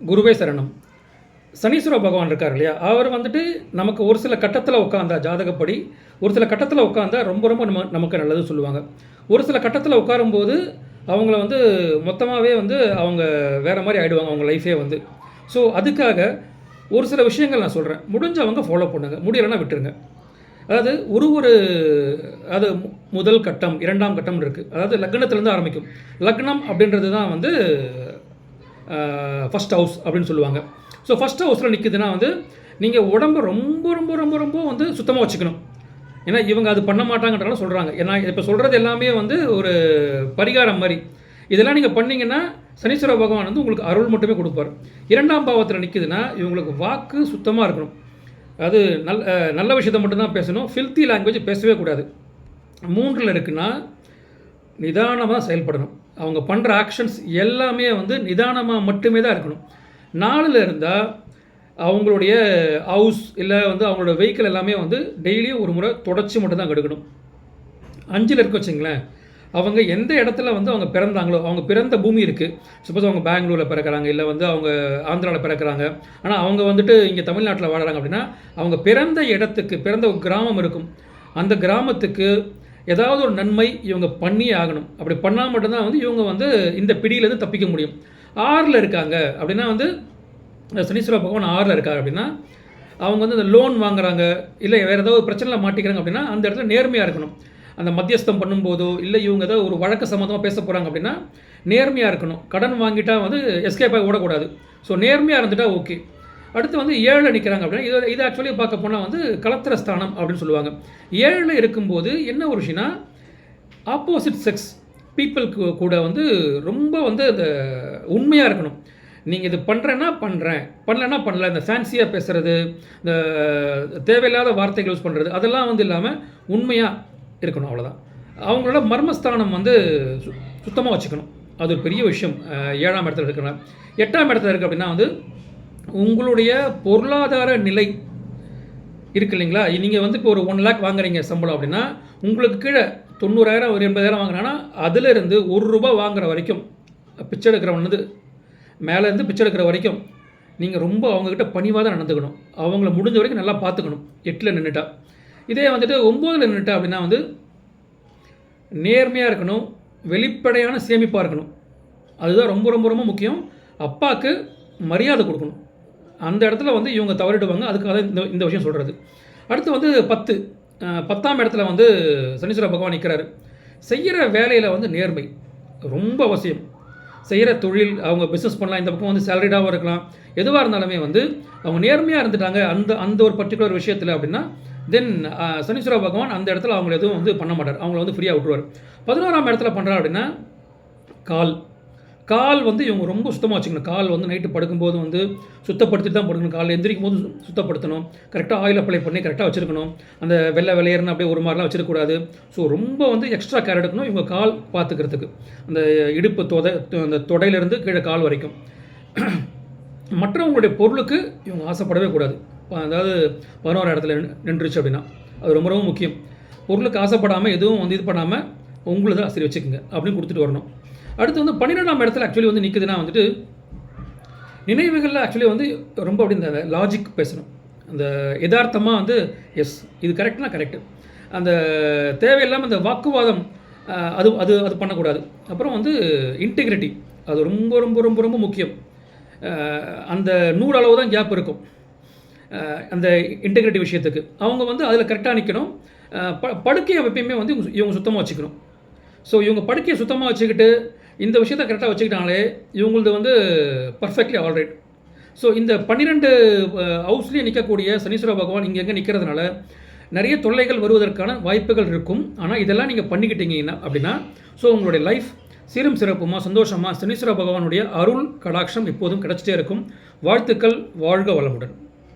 குருவே சரணம். சனீஸ்வர பகவான் இருக்கார் இல்லையா? அவர் வந்துட்டு நமக்கு ஒரு சில கட்டத்தில் உட்காந்தா ஜாதகப்படி ஒரு சில கட்டத்தில் உட்காந்தா ரொம்ப ரொம்ப நம்ம நமக்கு நல்லது சொல்லுவாங்க. ஒரு சில கட்டத்தில் உட்காரும்போது அவங்கள வந்து மொத்தமாகவே வந்து அவங்க வேறு மாதிரி ஆகிடுவாங்க அவங்க லைஃபே வந்து. ஸோ அதுக்காக ஒரு சில விஷயங்கள் நான் சொல்கிறேன் முடிஞ்சவங்க ஃபாலோ பண்ணுங்கள் முடியலைன்னா விட்டுருங்க. அதாவது ஒரு ஒரு அது முதல் கட்டம் இரண்டாம் கட்டம் இருக்குது அதாவது லக்னத்துலேருந்து ஆரம்பிக்கும். லக்னம் அப்படின்றது தான் வந்து ஃபஸ்ட் ஹவுஸ் அப்படின்னு சொல்லுவாங்க. ஸோ ஃபஸ்ட் ஹவுஸில் நிற்குதுன்னா வந்து நீங்கள் உடம்பை ரொம்ப ரொம்ப ரொம்ப ரொம்ப வந்து சுத்தமாக வச்சுக்கணும். ஏன்னா இவங்க அது பண்ண மாட்டாங்கன்றாலும் சொல்கிறாங்க ஏன்னா இப்போ சொல்கிறது எல்லாமே வந்து ஒரு பரிகாரம் மாதிரி. இதெல்லாம் நீங்கள் பண்ணீங்கன்னா சனீஸ்வர பகவான் வந்து உங்களுக்கு அருள் மட்டுமே கொடுப்பார். இரண்டாம் பாவத்தில் நிற்குதுன்னா இவங்களுக்கு வாக்கு சுத்தமாக இருக்கணும். அது நல் நல்ல விஷயத்தை மட்டும்தான் பேசணும். ஃபில்த்தி லாங்குவேஜ் பேசவே கூடாது. மூன்றில் இருக்குன்னா நிதானமாக செயல்படணும். அவங்க பண்ணுற ஆக்ஷன்ஸ் எல்லாமே வந்து நிதானமாக மட்டுமே தான் இருக்கணும். நாலில் இருந்தால் அவங்களுடைய ஹவுஸ் இல்லை வந்து அவங்களோட வெஹிக்கிள் எல்லாமே வந்து டெய்லியும் ஒரு முறை தொடச்சி மட்டும் தான் கெடுக்கணும். அஞ்சில் இருக்க வச்சுங்களேன் அவங்க எந்த இடத்துல வந்து அவங்க பிறந்தாங்களோ அவங்க பிறந்த பூமி இருக்குது சப்போஸ் அவங்க பெங்களூரில் பிறக்கிறாங்க இல்லை வந்து அவங்க ஆந்திராவில் பிறக்கிறாங்க. ஆனால் அவங்க வந்துட்டு இங்கே தமிழ்நாட்டில் வாழ்கிறாங்க அப்படின்னா அவங்க பிறந்த இடத்துக்கு பிறந்த ஒரு கிராமம் இருக்கும். அந்த கிராமத்துக்கு ஏதாவது ஒரு நன்மை இவங்க பண்ணியே ஆகணும். அப்படி பண்ணால் மட்டும்தான் வந்து இவங்க வந்து இந்த பிடியிலேருந்து தப்பிக்க முடியும். ஆறில் இருக்காங்க. அப்படின்னா வந்து சனீஸ்வர பகவான் ஆறில் இருக்காங்க அப்படின்னா அவங்க வந்து இந்த லோன் வாங்குறாங்க. இல்லை வேறு ஏதாவது பிரச்சனையில் மாட்டிக்கிறாங்க அப்படின்னா அந்த இடத்துல நேர்மையாக இருக்கணும். அந்த மத்தியஸ்தம் பண்ணும்போதோ இல்லை இவங்க ஏதாவது ஒரு வழக்கு சம்மந்தமாக பேச போகிறாங்க அப்படின்னா நேர்மையாக இருக்கணும். கடன் வாங்கிட்டால் வந்து எஸ்கேப் ஆகி ஓடக்கூடாது. ஸோ நேர்மையாக இருந்துட்டால் ஓகே அடுத்து வந்து ஏழில் நிற்கிறாங்க அப்படின்னா இது இது ஆக்சுவலி பார்க்க போனால் வந்து கலத்திர ஸ்தானம் அப்படின்னு சொல்லுவாங்க. ஏழில் இருக்கும்போது என்ன ஒரு விஷயம்னா ஆப்போசிட் செக்ஸ் பீப்புளுக்கு கூட வந்து ரொம்ப வந்து அந்த உண்மையாக இருக்கணும். நீங்கள் இது பண்ணுறேன்னா பண்ணுறேன் பண்ணலன்னா பண்ணல. இந்த ஃபேன்சியாக பேசுகிறது இந்த தேவையில்லாத வார்த்தைகள் யூஸ் பண்ணுறது அதெல்லாம் வந்து இல்லாமல் உண்மையாக இருக்கணும் அவ்வளோதான் அவங்களோட மர்மஸ்தானம் வந்து சு சுத்தமாக வச்சுக்கணும். அது ஒரு பெரிய விஷயம். ஏழாம் இடத்துல இருக்கிறனால. எட்டாம் இடத்துல இருக்குது அப்படின்னா வந்து உங்களுடைய பொருளாதார நிலை இருக்கு இல்லைங்களா? நீங்கள் வந்து இப்போ ஒரு ஒன் லேக் வாங்குறீங்க சம்பளம் அப்படின்னா உங்களுக்கு கீழே தொண்ணூறாயிரம் ஒரு எண்பதாயிரம் வாங்குறாங்கன்னா அதிலிருந்து ஒரு ரூபா வாங்குற வரைக்கும் பிச்சை எடுக்கிறவன் வந்து மேலேருந்து பிச்சை எடுக்கிற வரைக்கும் நீங்கள் ரொம்ப அவங்கக்கிட்ட பணிவாக தான் நடந்துக்கணும். அவங்கள முடிஞ்ச வரைக்கும் நல்லா பார்த்துக்கணும். எட்டில் நின்றுட்டா இதே வந்துட்டு ஒம்போதில் நின்றுட்டா அப்படின்னா வந்து நேர்மையாக இருக்கணும் வெளிப்படையான சேமிப்பாக இருக்கணும். அதுதான் ரொம்ப ரொம்ப ரொம்ப முக்கியம். அப்பாவுக்கு மரியாதை கொடுக்கணும். அந்த இடத்துல வந்து இவங்க தவறிடுவாங்க. அதுக்காக இந்த இந்த விஷயம் சொல்கிறது அடுத்து வந்து பத்து. பத்தாம் இடத்துல வந்து சனீஸ்வர பகவான் நிற்கிறாரு செய்கிற வேலையில் வந்து நேர்மை. ரொம்ப அவசியம். செய்கிற தொழில் அவங்க பிஸ்னஸ் பண்ணலாம். இந்த பக்கம் வந்து சேலரிடாகவும் இருக்கலாம். எதுவாக இருந்தாலுமே வந்து அவங்க நேர்மையாக இருந்துட்டாங்க. அந்த அந்த ஒரு பர்டிகுலர் விஷயத்தில் அப்படின்னா தென் சனீஸ்வர பகவான் அந்த இடத்துல அவங்கள எதுவும் வந்து பண்ண மாட்டார். அவங்கள வந்து ஃப்ரீயாக விட்டுருவார். பதினோராம் இடத்துல பண்ணுறாரு அப்படின்னா கால். கால் வந்து இவங்க ரொம்ப சுத்தமாக வச்சுக்கணும். கால் வந்து நைட்டு படுக்கும்போது வந்து சுத்தப்படுத்திட்டு தான் படுக்கணும். காலையில் எந்திரிக்கும் போது சுத்தப்படுத்தணும். கரெக்டாக ஆயில் அப்ளை பண்ணி கரெக்டாக வச்சுருக்கணும். அந்த வெள்ளை வெள்ளையர்னு அப்படியே ஒரு மாதிரிலாம் வச்சிருக்கக்கூடாது. ஸோ ரொம்ப வந்து எக்ஸ்ட்ரா கேர் எடுக்கணும் இவங்க கால் பார்த்துக்கிறதுக்கு அந்த இடுப்பு தொதை அந்த தொடையிலேருந்து கீழே கால் வரைக்கும். மற்றவங்களுடைய பொருளுக்கு இவங்க ஆசைப்படவே கூடாது. அதாவது பதினோரு இடத்துல நின்றுச்சு அப்படின்னா அது ரொம்ப ரொம்ப முக்கியம். பொருளுக்கு ஆசைப்படாமல் எதுவும் வந்து இது பண்ணாமல் உங்களுதை சரி வச்சுக்கோங்க. அப்படின்னு கொடுத்துட்டு வரணும். அடுத்து வந்து பன்னிரெண்டாம் இடத்துல ஆக்சுவலி வந்து நிற்குதுன்னா வந்துட்டு நினைவுகளில் ஆக்சுவலி வந்து ரொம்ப அப்படி இந்த லாஜிக் பேசணும். அந்த யதார்த்தமாக வந்து எஸ் இது கரெக்ட்னா கரெக்டு அந்த தேவையில்லாமல் இந்த வாக்குவாதம் அது அது அது பண்ணக்கூடாது. அப்புறம் வந்து இன்டெகிரிட்டி அது ரொம்ப ரொம்ப ரொம்ப ரொம்ப முக்கியம். அந்த நூறு அளவு தான் கேப் இருக்கும். அந்த இன்டெகிரிட்டி விஷயத்துக்கு. அவங்க வந்து அதில் கரெக்டாக நிற்கணும் ப படுக்கையை எப்பயுமே வந்து சு- இவங்க சுத்தமாக வச்சுக்கணும். ஸோ இவங்க படுக்கையை சுத்தமாக வச்சுக்கிட்டு இந்த விஷயத்தை கரெக்டாக வச்சுக்கிட்டாங்களே இவங்களது வந்து பர்ஃபெக்ட்லி ஆல்ரைட் ஸோ இந்த பன்னிரெண்டு ஹவுஸ்லேயே நிற்கக்கூடிய சனீஸ்வர பகவான் இங்கே எங்கே நிற்கிறதுனால நிறைய தொல்லைகள் வருவதற்கான வாய்ப்புகள் இருக்கும். ஆனால் இதெல்லாம் நீங்கள் பண்ணிக்கிட்டீங்கன்னா அப்படின்னா ஸோ உங்களுடைய லைஃப் சீரும் சிறப்புமா சந்தோஷமாக சனீஸ்வர பகவானுடைய அருள் கடாட்சம் எப்போதும் கிடைச்சிட்டே இருக்கும். வாழ்த்துக்கள் வாழ்க வளமுடன்.